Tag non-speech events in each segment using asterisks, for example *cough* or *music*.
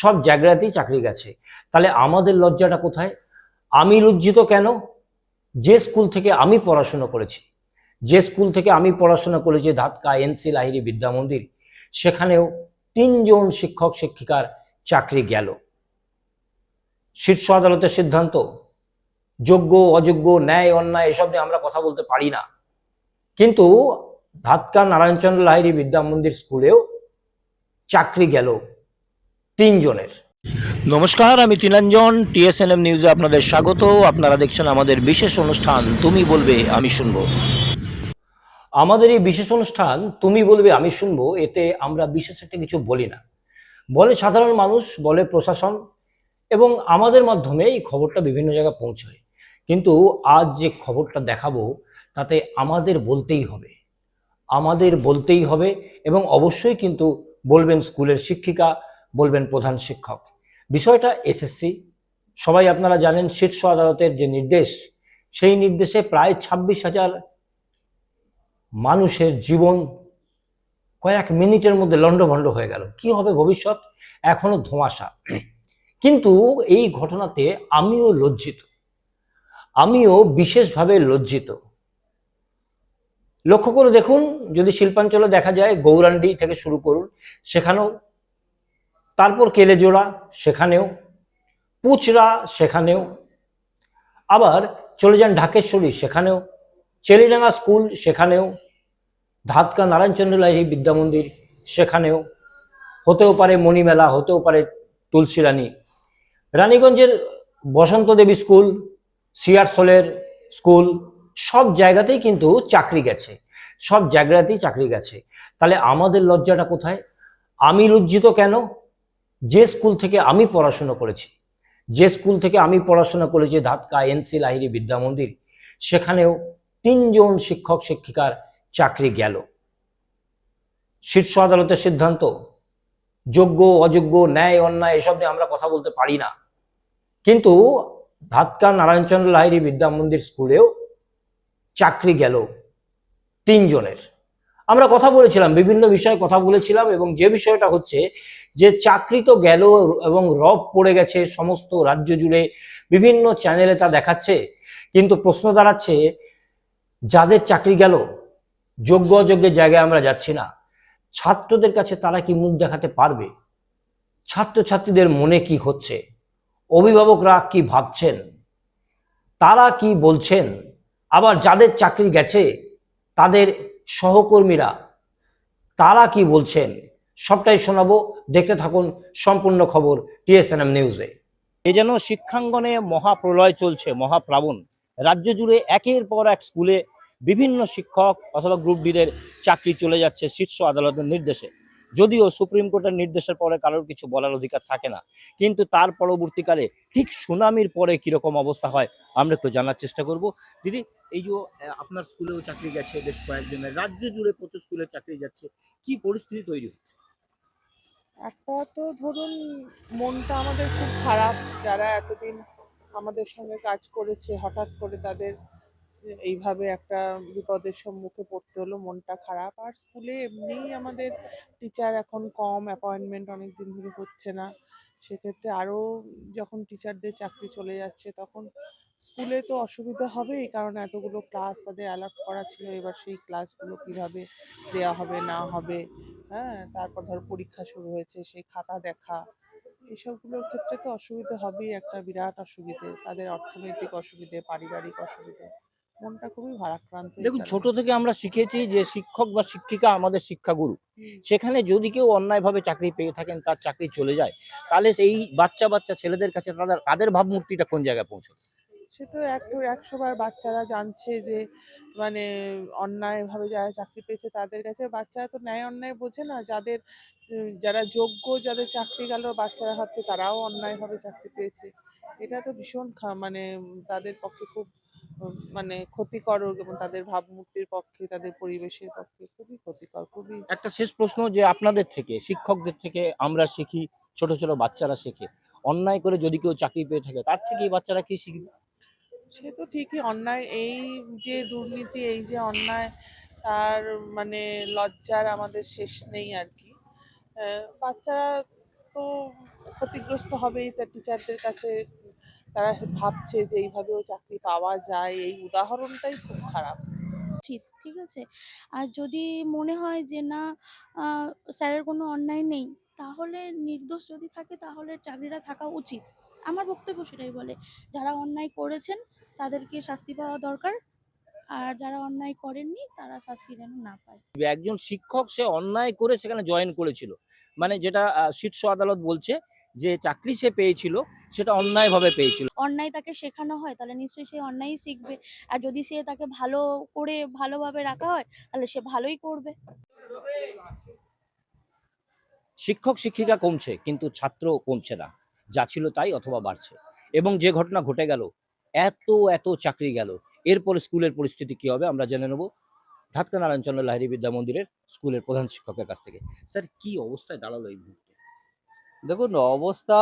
সব জায়গাতেই চাকরি গেছে। তাহলে আমাদের লজ্জাটা কোথায়? আমি লজ্জিত কেন? যে স্কুল থেকে আমি পড়াশোনা করেছি, যে স্কুল থেকে আমি পড়াশোনা করেছি ধাতকা এনসি লাহিরি বিদ্যা মন্দির, সেখানেও তিনজন শিক্ষক শিক্ষিকার চাকরি গেল। শীর্ষ আদালতের সিদ্ধান্ত, যোগ্য, অযোগ্য, ন্যায়, অন্যায় এসব নিয়ে আমরা কথা বলতে পারি না। কিন্তু ধাতকা নারায়ণচন্দ্র লাহিরি বিদ্যা মন্দির স্কুলেও চাকরি গেল। তিনজনের। নমস্কার, আমি তিনাঞ্জন টিএসএনএম নিউজে আপনাদের স্বাগত। আপনারা দেখছেন আমাদের বিশেষ অনুষ্ঠান, তুমি বলবে, আমি শুনব। আমাদের এই বিশেষ অনুষ্ঠান, তুমি বলবে, আমি শুনব, এতে আমরা বিশেষ একটা কিছু বলি না। বলে সাধারণ মানুষ, বলে প্রশাসন, এবং আমাদের মাধ্যমে এই খবরটা বিভিন্ন জায়গায় পৌঁছয়। কিন্তু আজ যে খবরটা দেখাবো, তাতে আমাদের বলতেই হবে। আমাদের বলতেই হবে, এবং অবশ্যই কিন্তু বলবেন স্কুলের শিক্ষিকা বলবেন প্রধান শিক্ষক। বিষয়টা এসএসসি। সবাই আপনারা জানেন শীর্ষ আদালতের যে নির্দেশ, সেই নির্দেশে প্রায় ছাব্বিশ হাজার মানুষের জীবন কয়েক মিনিটের মধ্যে লণ্ডভণ্ড হয়ে গেল। কি হবে ভবিষ্যৎ? এখনও ধোঁয়াশা। কিন্তু এই ঘটনাতে আমিও লজ্জিত। আমিও বিশেষভাবে লজ্জিত। লক্ষ্য করে দেখুন, যদি শিল্পাঞ্চলে দেখা যায়, গৌরান্ডি থেকে শুরু করুন, সেখানেও তারপর কেলেজোড়া সেখানেও পুচরা সেখানেও, আবার চলে যান ঢাকেশ্বরী সেখানেও, চেলিডাঙ্গা স্কুল সেখানেও, ধাতকা নারায়ণচন্দ্র লাহিড়ী বিদ্যা মন্দির সেখানেও, হতেও পারে মণিমেলা, হতেও পারে তুলসী রানী রানীগঞ্জের বসন্ত দেবী স্কুল, সিয়ারসোলের স্কুল, সব জায়গাতেই কিন্তু চাকরি গেছে। সব জায়গাতেই চাকরি গেছে। তাহলে আমাদের লজ্জাটা কোথায়? আমি লজ্জিত কেন? যে স্কুল থেকে আমি পড়াশোনা করেছি, যে স্কুল থেকে আমি পড়াশোনা করেছি ধাতকা এনসি লাহিড়ী বিদ্যা মন্দির, সেখানেও তিনজন শিক্ষক শিক্ষিকার চাকরি গেল। শীর্ষ আদালতের সিদ্ধান্ত, যোগ্য, অযোগ্য, ন্যায়, অন্যায় এসব নিয়ে আমরা কথা বলতে পারি না। কিন্তু ধাতকা নারায়ণচন্দ্র লাহিরি বিদ্যা মন্দির স্কুলেও চাকরি গেল তিনজনের। আমরা কথা বলেছিলাম, বিভিন্ন বিষয়ে কথা বলেছিলাম এবং যে বিষয়টা হচ্ছে যে চাকরি তো গেল এবং রব পড়ে গেছে সমস্ত রাজ্য জুড়ে, বিভিন্ন চ্যানেলে তা দেখাচ্ছে, কিন্তু প্রশ্ন দাঁড়াচ্ছে যাদের চাকরি গেল, যোগ্য অযোগ্যের জায়গায় আমরা যাচ্ছি না, ছাত্রদের কাছে তারা কি মুখ দেখাতে পারবে? ছাত্রছাত্রীদের মনে কি হচ্ছে? অভিভাবকরা কি ভাবছেন? তারা কি বলছেন? আবার যাদের চাকরি গেছে, তাদের সহকর্মীরা, তারা কি বলছেন? সবটাই শোনাবো। দেখতে থাকুন সম্পূর্ণ খবর টিএসএনএম নিউজে। এ যেন শিক্ষাঙ্গনে মহাপ্রলয় চলছে, মহাপ্লাবন। রাজ্য জুড়ে একের পর এক স্কুলে বিভিন্ন শিক্ষক অথবা গ্রুপ ডিদের চাকরি চলে যাচ্ছে শীর্ষ আদালতের নির্দেশে। যদিও সুপ্রিম কোর্টের নির্দেশের পরে কারোর কিছু বলার অধিকার থাকে না, কিন্তু তার পরবর্তীকালে ঠিক সুনামির পরে কীরকম অবস্থা হয় আমরা একটু জানার চেষ্টা করব। দিদি, এই যে আপনার স্কুলেও চাকরি গেছে বেশ কয়েকজনের, রাজ্য জুড়ে প্রচুর স্কুলে চাকরি যাচ্ছে, কি পরিস্থিতি তৈরি হচ্ছে? একটা তো ধরুন, মনটা আমাদের খুব খারাপ, যারা এতদিন আমাদের সঙ্গে কাজ করেছে, হঠাৎ করে তাদের এইভাবে একটা বিপদের সম্মুখে পড়তে হলো, মনটা খারাপ। আর স্কুলে এমনিই আমাদের টিচার এখন কম অ্যাপয়েন্টমেন্ট অনেক দিন ধরে হচ্ছে না। সেক্ষেত্রে আরও যখন টিচারদের চাকরি চলে যাচ্ছে, তখন স্কুলে তো অসুবিধা হবেই, কারণ এতগুলো ক্লাস তাদের অ্যালট করা ছিল, এবার সেই ক্লাসগুলো কীভাবে দেওয়া হবে, না হবে? হ্যাঁ তারপর ধর পরীক্ষা শুরু হয়েছে, সেই খাতা দেখা। এসবগুলোর ক্ষেত্রে তো অসুবিধা হবেই, একটা বিরাট অসুবিধে। তাদের অর্থনৈতিক অসুবিধে, পারিবারিক অসুবিধে। মনটা খুবই ভারাক্রান্ত দেখুন। ছোট থেকে আমরা শিখেছি যে শিক্ষক বা শিক্ষিকা আমাদের শিক্ষাগুরু। সেখানে যদি কেউ অন্যায়ভাবে চাকরি পেয়ে থাকেন তার চাকরি চলে যায় তাহলে সেই বাচ্চা বাচ্চা ছেলেদের কাছে তাদের তাদের ভাবমূর্তিটা কোন জায়গায় পৌঁছবে? সে তো একটু একশো বার বাচ্চারা জানছে যে মানে অন্যায়ভাবে যারা চাকরি পেয়েছে তাদের কাছে। বাচ্চারা তো ন্যায় অন্যায় বোঝে না। যাদের যারা যোগ্য যাদের চাকরি গেল বাচ্চারা ভাবছে তারাও অন্যায়ভাবে চাকরি পেয়েছে। এটা তো ভীষণ খা- মানে তাদের পক্ষে খুব মানে ক্ষতিকর এবং তাদের ভাবমূর্তির পক্ষে তাদের পরিবেশের পক্ষে খুবই ক্ষতিকর খুবই একটা শেষ প্রশ্ন যে আপনাদের থেকে শিক্ষকদের থেকে আমরা শিখি ছোট ছোট বাচ্চারা শেখে। অন্যায় করে যদি কেউ চাকরি পেয়ে থাকে তার থেকে এই বাচ্চারা কি শিখবে? সে তো ঠিকই অন্যায় এই যে দুর্নীতি এই যে অন্যায় তার মানে লজ্জার আমাদের শেষ নেই আর কি। বাচ্চারা তো ক্ষতিগ্রস্ত হবেই তার টিচারদের কাছে তারা ভাবছে যে এইভাবেও চাকরি পাওয়া যায়। এই উদাহরণটাই খুব খারাপ। উচিত ঠিক আছে? আর যদি মনে হয় যে না স্যারের কোনো অন্যায় নেই তাহলে নির্দোষ যদি থাকে তাহলে চাকরিটা থাকা উচিত। আমার বক্তব্য সেটাই বলে যারা অন্যায় করেছেন তাদেরকে শাস্তি পাওয়া দরকার। আর যারা অন্যায় করেননি তারা শাস্তি যেন না পায়। একজন শিক্ষক সে অন্যায় করে সেখানে জয়েন করেছিল। মানে যেটা শীর্ষ আদালত বলছে যে চাকরি সে পেয়েছিল সেটা অন্যায়ভাবে পেয়েছিল। অন্যায় তাকে শেখানো হয় তাহলে নিশ্চয়ই সে অন্যায়ই শিখবে। আর যদি সে তাকে ভালো করে ভালোভাবে রাখা হয় তাহলে সে ভালোই করবে। শিক্ষক শিক্ষিকা কমছে কিন্তু ছাত্র কমছে না। যা ছিল তাই অথবা বাড়ছে। এবং যে ঘটনা ঘটে গেল এত এত চাকরি গেল। এরপর স্কুলের পরিস্থিতি কি হবে আমরা জেনে নেব। ধাতকা নারায়ণ চন্দ্র লাহিড়ী বিদ্যা মন্দিরের স্কুলের প্রধান শিক্ষকের কাছ থেকে। স্যার কি অবস্থায় দাঁড়াল এই মুহূর্তে? দেখুন, অবস্থা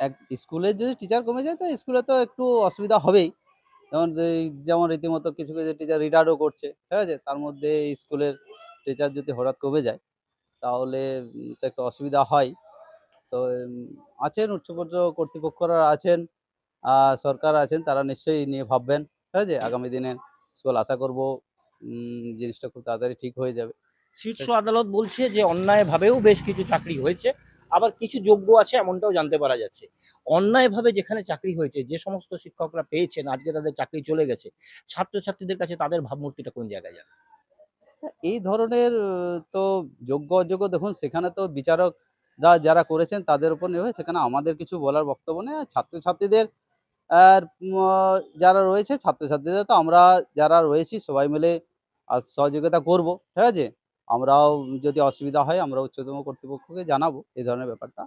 এক স্কুলের যদি টিচার কমে যায়, তো স্কুলে তো একটু অসুবিধা হবেই। যেমন যেমন রীতিমতো কিছু কিছু টিচার রিটায়ার্ডও করছে, ঠিক আছে? তার মধ্যে স্কুলের টিচার যদি হঠাৎ কমে যায়, তাহলে তো একটু অসুবিধা হয়। তো আছেন, উচ্চপর্য কর্তৃপক্ষরা আছেন সরকার আছেন, তারা নিশ্চয়ই নিয়ে ভাববেন, ঠিক আছে? আগামী দিনে স্কুল আশা করব জিনিসটা খুব তাড়াতাড়ি ঠিক হয়ে যাবে। শীর্ষ আদালত বলছে যে, অন্যায়ভাবেও বেশ কিছু চাকরি হয়েছে। আবার কিছু যোগ্য আছে এমনটাও জানতে পারা যাচ্ছে। অন্যায়ভাবে যেখানে চাকরি হয়েছে, যে সমস্ত শিক্ষকরা পেয়েছেন, আজকে তাদের চাকরি চলে গেছে, ছাত্রছাত্রীদের কাছে তাদের ভাবমূর্তিটা কোন জায়গায় যাবে এই ধরনের তো যোগ্য অযোগ্য দেখুন, সেখানে তো বিচারকরা যারা করেছেন তাদের উপর নির্ভর সেখানে আমাদের কিছু বলার বক্তব্য নেই। ছাত্রছাত্রীদের, আর যারা রয়েছে, ছাত্রছাত্রীদের তো আমরা যারা রয়েছি সবাই মিলে আর সহযোগিতা করব, ঠিক আছে? আমরাও যদি অসুবিধা হয় আমরা উচ্চতম কর্তৃপক্ষকে জানাব এই ধরনের ব্যাপারটা।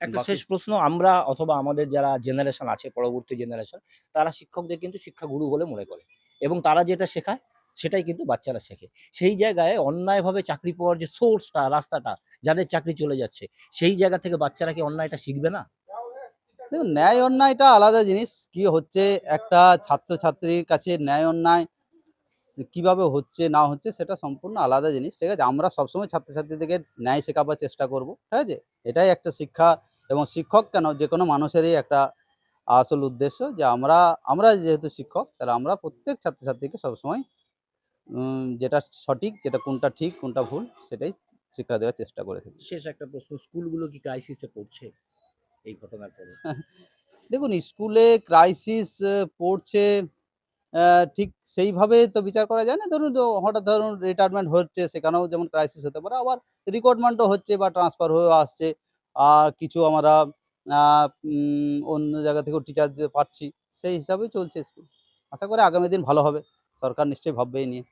একটা শেষ প্রশ্ন আমরা অথবা আমাদের যারা জেনারেশন আছে পরবর্তী জেনারেশন তারা শিক্ষকদের কিন্তু শিক্ষাগুরু বলে মনে করে এবং তারা যেটা শেখায় সেটাই কিন্তু বাচ্চারা শেখে। সেই জায়গায় অন্যায়ভাবে চাকরি পাওয়ার যে সোর্সটা রাস্তাটা যাদের চাকরি চলে যাচ্ছে সেই জায়গা থেকে বাচ্চারা কি অন্যায়টা শিখবে না? দেখুন ন্যায় অন্যায়টা আলাদা জিনিস। কি হচ্ছে একটা ছাত্রছাত্রীর কাছে ন্যায় অন্যায় কীভাবে হচ্ছে না হচ্ছে সেটা সম্পূর্ণ আলাদা জিনিস। ঠিক আছে? আমরা সবসময় ছাত্রছাত্রীদেরকে ন্যায় শেখাবার চেষ্টা করব। ঠিক আছে? এটাই একটা শিক্ষা এবং শিক্ষক কেন? যে কোনো মানুষেরই একটা আসল উদ্দেশ্য যে আমরা আমরা যেহেতু শিক্ষক তাহলে আমরা প্রত্যেক ছাত্রছাত্রীকে সবসময় যেটা সঠিক যেটা কোনটা ঠিক কোনটা ভুল সেটাই শিক্ষা দেওয়ার চেষ্টা করে থাকি। শেষ একটা প্রশ্ন স্কুলগুলো কি ক্রাইসিসে পড়ছে? এই ঘটনার পরে। *laughs* দেখুন স্কুলে ক্রাইসিস পড়ছে ঠিক সেইভাবে তো বিচার করা যায় না। ধরুন হঠাৎ ধরুন রিটায়ারমেন্ট হচ্ছে, সেখানেও যেমন ক্রাইসিস হতে পারে, আবার রিক্রুটমেন্টও হচ্ছে বা ট্রান্সফার হয়েও আসছে। আর কিছু আমরা অন্য জায়গা থেকেও টিচার পাচ্ছি, সেই হিসাবেই চলছে স্কুল আশা করি আগামী দিন ভালো হবে, সরকার নিশ্চয়ই ভাববে নিয়ে।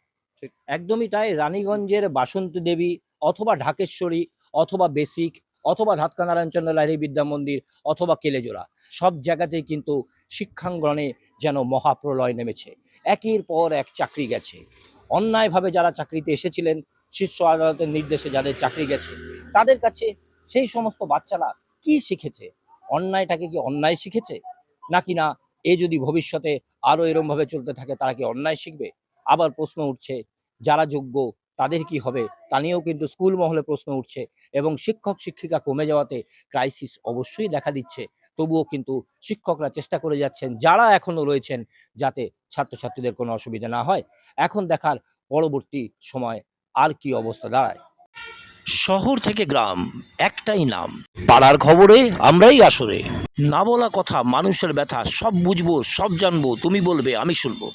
একদমই তাই, রানীগঞ্জের বাসন্তী দেবী অথবা ঢাকেশ্বরী অথবা বেসিক অথবা ধাতকা নারায়ণচন্দ্র লাহিড়ী বিদ্যা মন্দির অথবা কেলেজোড়া, সব জায়গাতেই কিন্তু শিক্ষাঙ্গনে যেন মহাপ্রলয় নেমেছে। একের পর এক চাকরি গেছে। অন্যায়ভাবে যারা চাকরিতে এসেছিলেন, শীর্ষ আদালতের নির্দেশে যাদের চাকরি গেছে, তাদের কাছে সেই সমস্ত বাচ্চারা কি শিখেছে? অন্যায়টাকে কি অন্যায় শিখেছে? নাকি না এ যদি ভবিষ্যতে আরও এরম ভাবে চলতে থাকে, তারা কি অন্যায় শিখবে? আবার প্রশ্ন উঠছে, যারা যোগ্য তাদের কি হবে? তা নিয়েও কিন্তু স্কুল মহলে প্রশ্ন উঠছে এবং শিক্ষক, শিক্ষিকা কমে যাওয়াতে ক্রাইসিস অবশ্যই দেখা দিচ্ছে। তবুও কিন্তু শিক্ষকরা চেষ্টা করে যাচ্ছেন, যারা এখনও রয়েছেন, যাতে ছাত্রছাত্রীদের কোনো অসুবিধা না হয়। এখন দেখার পরবর্তী সময় আর কি অবস্থা দাঁড়ায়। শহর থেকে গ্রাম, একটাই নাম। পাড়ার খবরে, আমরাই আসরে। না বলা কথা, মানুষের ব্যথা, সব বুঝব, সব জানব, তুমি বলবে, আমি শুনব।